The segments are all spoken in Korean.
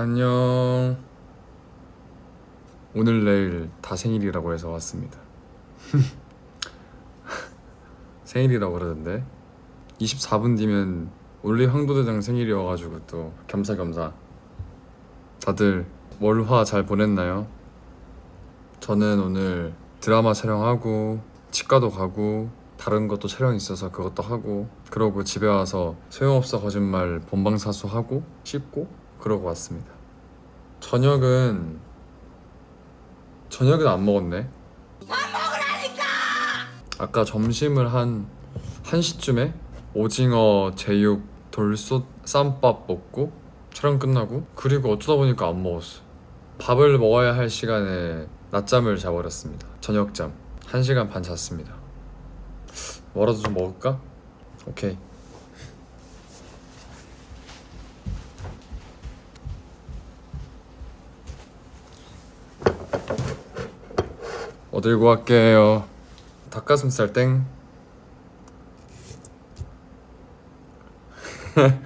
안녕. 오늘 내일 다 생일이라고 해서 왔습니다. 생일이라고 그러던데 24분 뒤면 올리 황도대장 생일이어가지고 또 겸사겸사 다들 월화 잘 보냈나요? 저는 오늘 드라마 촬영하고 치과도 가고 다른 것도 촬영 있어서 그것도 하고 그러고 집에 와서 소용없어 거짓말 본방사수 하고 씻고 그러고 왔습니다. 저녁은 저녁은 안 먹었네. 밥 먹으라니까. 아까 점심을 한 1시쯤에 오징어 제육 돌솥 쌈밥 먹고 촬영 끝나고 그리고 어쩌다 보니까 안 먹었어. 밥을 먹어야 할 시간에 낮잠을 자버렸습니다. 저녁잠 1시간 반 잤습니다. 뭐라도 좀 먹을까? 오케이. 뭐 들고 갈게요. 닭가슴살 땡.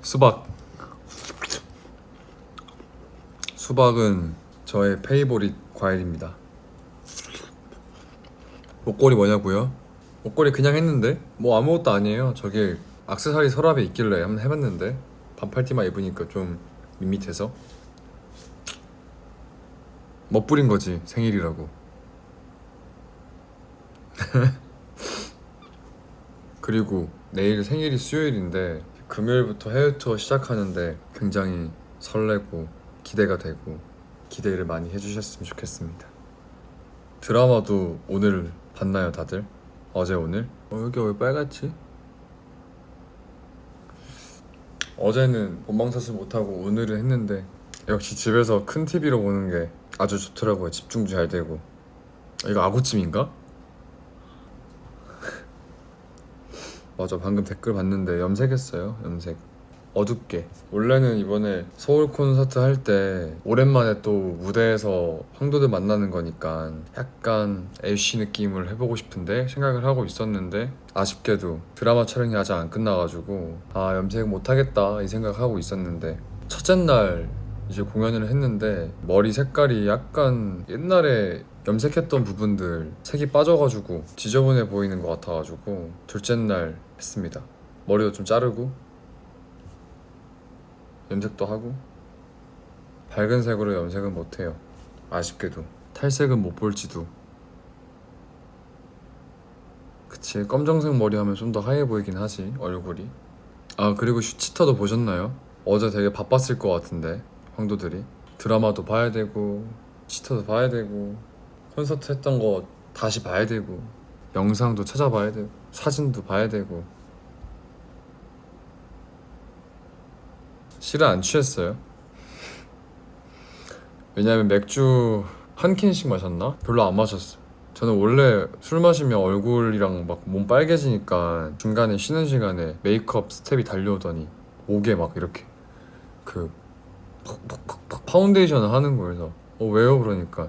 수박. 수박은 저의 페이보릿 과일입니다. 목걸이 뭐냐고요? 목걸이 그냥 했는데 뭐 아무것도 아니에요. 저게 액세서리 서랍에 있길래 한번 해봤는데 반팔 티만 입으니까 좀 밋밋해서 멋부린 거지 생일이라고. 그리고 내일 생일이 수요일인데 금요일부터 해외 투어 시작하는데 굉장히 설레고 기대가 되고 기대를 많이 해주셨으면 좋겠습니다. 드라마도 오늘 봤나요, 다들? 어제 오늘? 어, 여기 왜 빨갛지? 어제는 본방사수 못하고 오늘은 했는데 역시 집에서 큰 TV로 보는 게 아주 좋더라고요. 집중도 잘 되고. 이거 아구찜인가? 맞아 방금 댓글 봤는데 염색했어요 염색 어둡게 원래는 이번에 서울 콘서트 할 때 오랜만에 또 무대에서 황도들 만나는 거니까 약간 애쉬 느낌을 해보고 싶은데 생각을 하고 있었는데 아쉽게도 드라마 촬영이 아직 안 끝나가지고 아 염색 못하겠다 이 생각하고 있었는데 첫째 날 이제 공연을 했는데 머리 색깔이 약간 옛날에 염색했던 부분들 색이 빠져가지고 지저분해 보이는 것 같아가지고 둘째 날 했습니다. 머리도 좀 자르고 염색도 하고 밝은 색으로 염색은 못해요. 아쉽게도 탈색은 못 볼지도. 그치 검정색 머리 하면 좀 더 하얘 보이긴 하지 얼굴이. 아 그리고 슈치타도 보셨나요? 어제 되게 바빴을 것 같은데 황도들이. 드라마도 봐야 되고 치타도 봐야 되고 콘서트 했던 거 다시 봐야 되고 영상도 찾아봐야 되고 사진도 봐야 되고. 실은 안 취했어요. 왜냐면 맥주 한 캔씩 마셨나? 별로 안 마셨어 저는 원래 술 마시면 얼굴이랑 막 몸 빨개지니까 중간에 쉬는 시간에 메이크업 스텝이 달려오더니 목에 막 이렇게 그 파운데이션을 하는 거예요. 어 왜요? 그러니까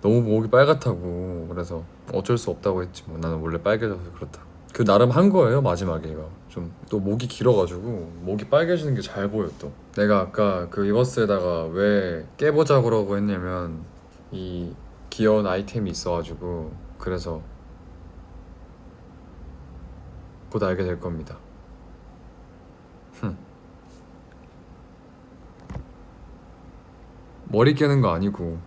너무 목이 빨갛다고. 그래서 어쩔 수 없다고 했지. 뭐 나는 원래 빨개져서 그렇다. 그 나름 한 거예요 마지막에 이거. 좀 또 목이 길어가지고 목이 빨개지는 게 잘 보여 또. 내가 아까 그 이버스에다가 왜 깨보자 그러고 했냐면 이 귀여운 아이템이 있어가지고 그래서 곧 알게 될 겁니다 머리 깨는 거 아니고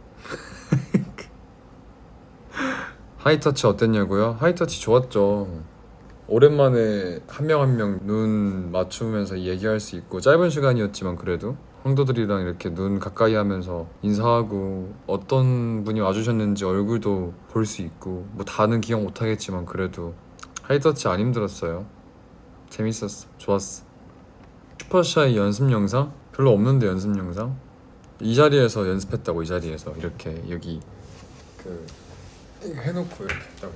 하이터치 어땠냐고요? 하이터치 좋았죠. 오랜만에 한 명 한 명 눈 맞추면서 얘기할 수 있고 짧은 시간이었지만 그래도 황도들이랑 이렇게 눈 가까이 하면서 인사하고 어떤 분이 와주셨는지 얼굴도 볼 수 있고 뭐 다는 기억 못 하겠지만 그래도 하이터치 안 힘들었어요. 재밌었어. 좋았어. 슈퍼샤이 연습 영상? 별로 없는데 연습 영상? 이 자리에서 연습했다고 이 자리에서 이렇게 여기 그 해놓고 이렇게 했다고.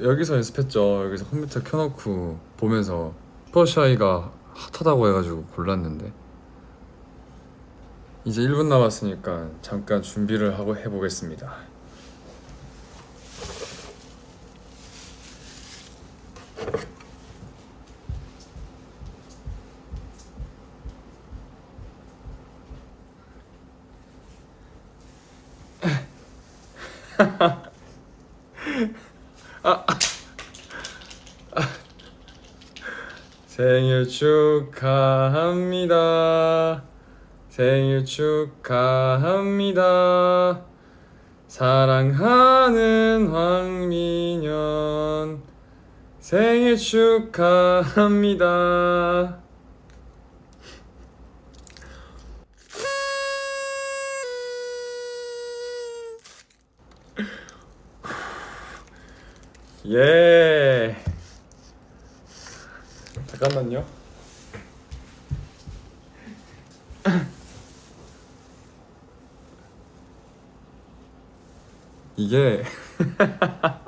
여기서 연습했죠. 여기서 컴퓨터 켜놓고 보면서 슈퍼샤이가 핫하다고 해가지고 골랐는데. 이제 1분 남았으니까 잠깐 준비를 하고 해보겠습니다 생일 축하합니다. 생일 축하합니다. 사랑하는 황민현 생일 축하합니다. 예. 잠깐만요. 이게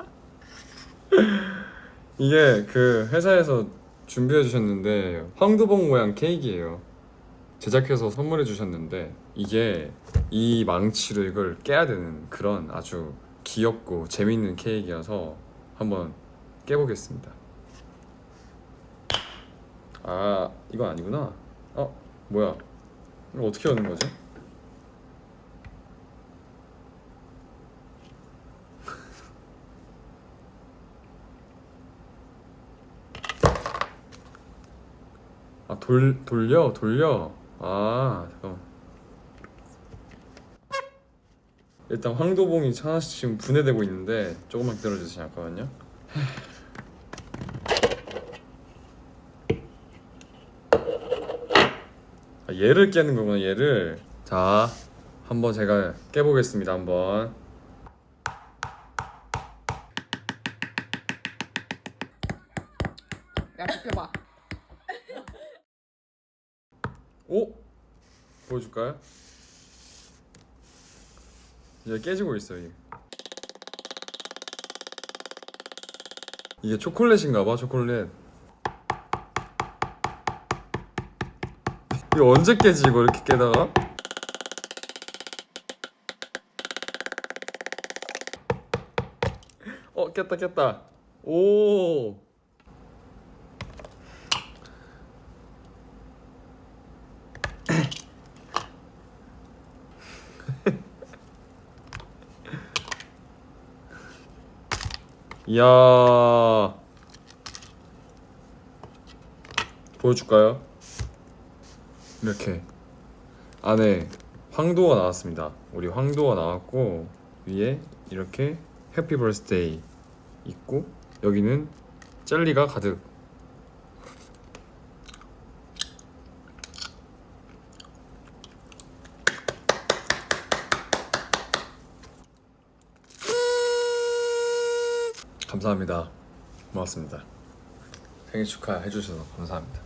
이게 그 회사에서 준비해 주셨는데 황두봉 모양 케이크예요. 제작해서 선물해 주셨는데 이게 이 망치로 이걸 깨야 되는 그런 아주 귀엽고 재밌는 케이크여서 한번 깨보겠습니다. 아 이건 아니구나. 어 뭐야? 이거 어떻게 여는 거지? 돌 돌려 돌려. 아 잠깐. 일단 황도봉이 하나씩 지금 분해되고 있는데 조금만 기다려주세요 잠깐만요. 아, 얘를 깨는 거구나 얘를. 자 한번 제가 깨보겠습니다 한번. 야 비켜봐 오 보여줄까요? 이제 깨지고 있어요. 이게. 이게 초콜릿인가봐 초콜릿. 이거 언제 깨지 이거 이렇게 깨다가? 어 깼다 깼다. 오. 이야 보여줄까요? 이렇게 안에 황도가 나왔습니다. 우리 황도가 나왔고 위에 이렇게 해피 버스데이 있고 여기는 젤리가 가득. 감사합니다. 고맙습니다. 생일 축하해 주셔서 감사합니다.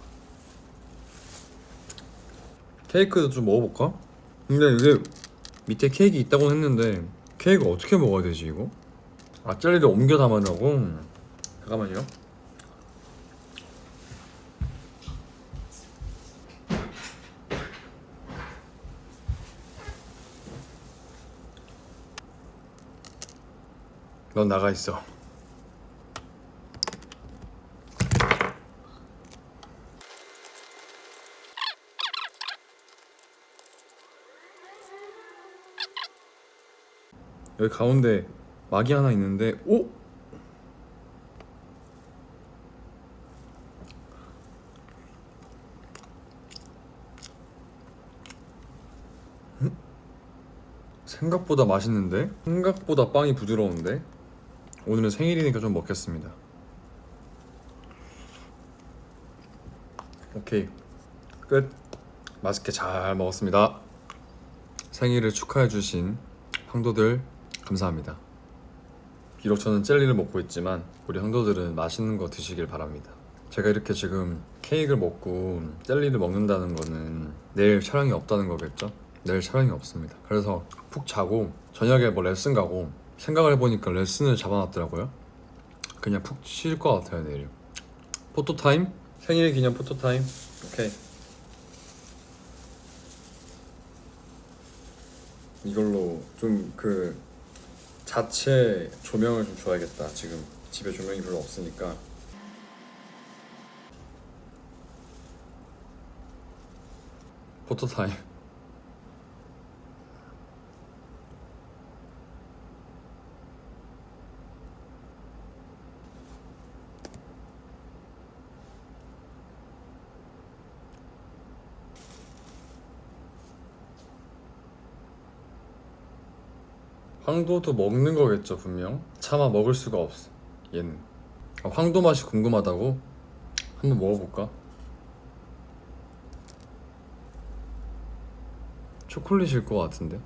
케이크도 좀 먹어볼까? 근데 이게 밑에 케이크 있다고 했는데 케이크 어떻게 먹어야 되지 이거? 아 젤리를 옮겨 담으려고? 잠깐만요. 넌 나가 있어. 여기 가운데 막이 하나 있는데 오? 음? 생각보다 맛있는데? 생각보다 빵이 부드러운데? 오늘은 생일이니까 좀 먹겠습니다. 오케이 끝. 맛있게 잘 먹었습니다. 생일을 축하해주신 황도들 감사합니다. 비록 저는 젤리를 먹고 있지만 우리 황도들은 맛있는 거 드시길 바랍니다. 제가 이렇게 지금 케이크를 먹고 젤리를 먹는다는 거는 내일 촬영이 없다는 거겠죠? 내일 촬영이 없습니다. 그래서 푹 자고 저녁에 뭐 레슨 가고 생각을 해보니까 레슨을 잡아놨더라고요. 그냥 푹 쉴 것 같아요 내일. 포토 타임? 생일 기념 포토 타임? 오케이. 이걸로 좀그 자체 조명을 좀 줘야겠다. 지금 집에 조명이 별로 없으니까. 포토 타임. 황도도 먹는 거겠죠 분명 차마 먹을 수가 없어 얘는 아, 황도 맛이 궁금하다고? 한번 먹어볼까? 초콜릿일 것 같은데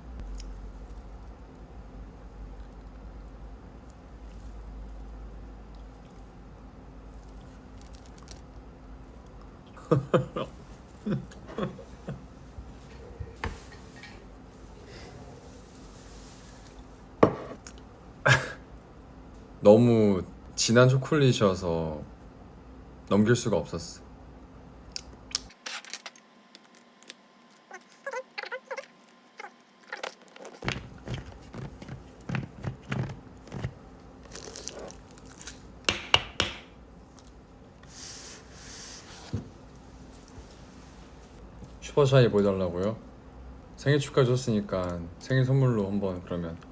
너무 진한 초콜릿이어서 넘길 수가 없었어. 슈퍼샤이 보여달라고요? 생일 축하 줬으니까 생일 선물로 한번 그러면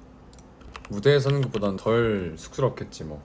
무대에 서는 것보단 덜 쑥스럽겠지 뭐.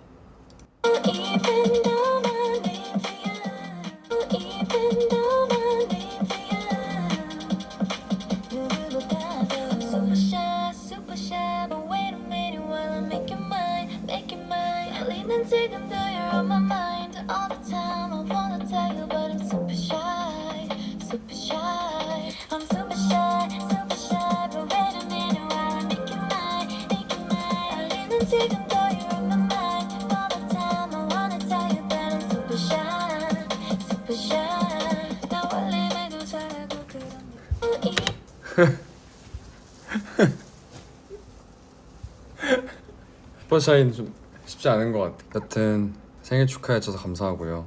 슈퍼샤이는 좀 쉽지 않은 것 같아. 여튼 생일 축하해줘서 감사하고요.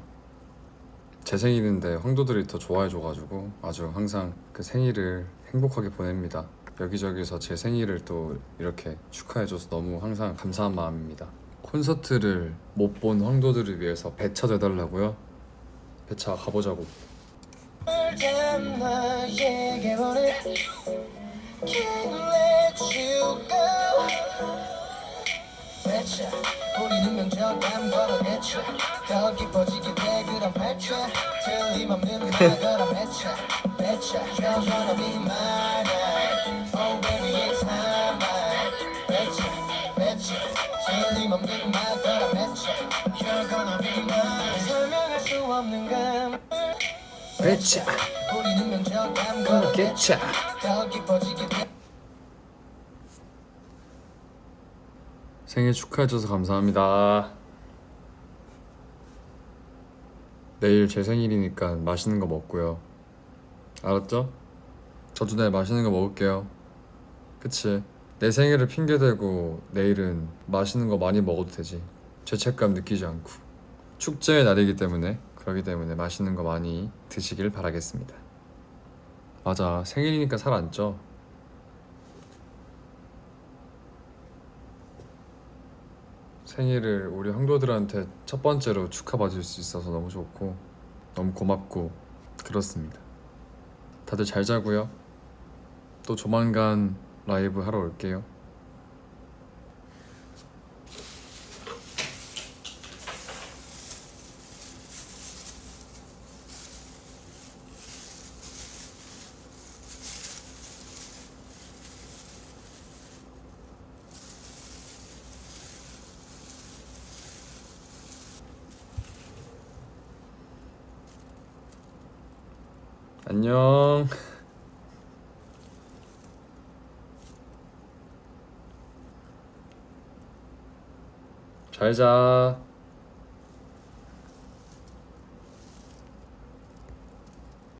제 생일인데 황도들이 더 좋아해줘가지고 아주 항상 그 생일을 행복하게 보냅니다. 여기저기서 제 생일을 또 이렇게 축하해줘서 너무 항상 감사한 마음입니다. 콘서트를 못 본 황도들을 위해서 배차 돼달라고요? 배차 가보자고. 더 깊어지게 돼 생일 축하해줘서 감사합니다. 내일 제 생일이니까 맛있는 거 먹고요. 알았죠? 저도 내일 맛있는 거 먹을게요. 그치? 내 생일을 핑계대고 내일은 맛있는 거 많이 먹어도 되지. 죄책감 느끼지 않고. 축제의 날이기 때문에 그러기 때문에 맛있는 거 많이 드시길 바라겠습니다. 맞아. 생일이니까 살 안 쪄. 생일을 우리 황도들한테 첫 번째로 축하받을 수 있어서 너무 좋고 너무 고맙고 그렇습니다. 다들 잘 자고요. 또 조만간 라이브 하러 올게요. 안녕. 잘 자.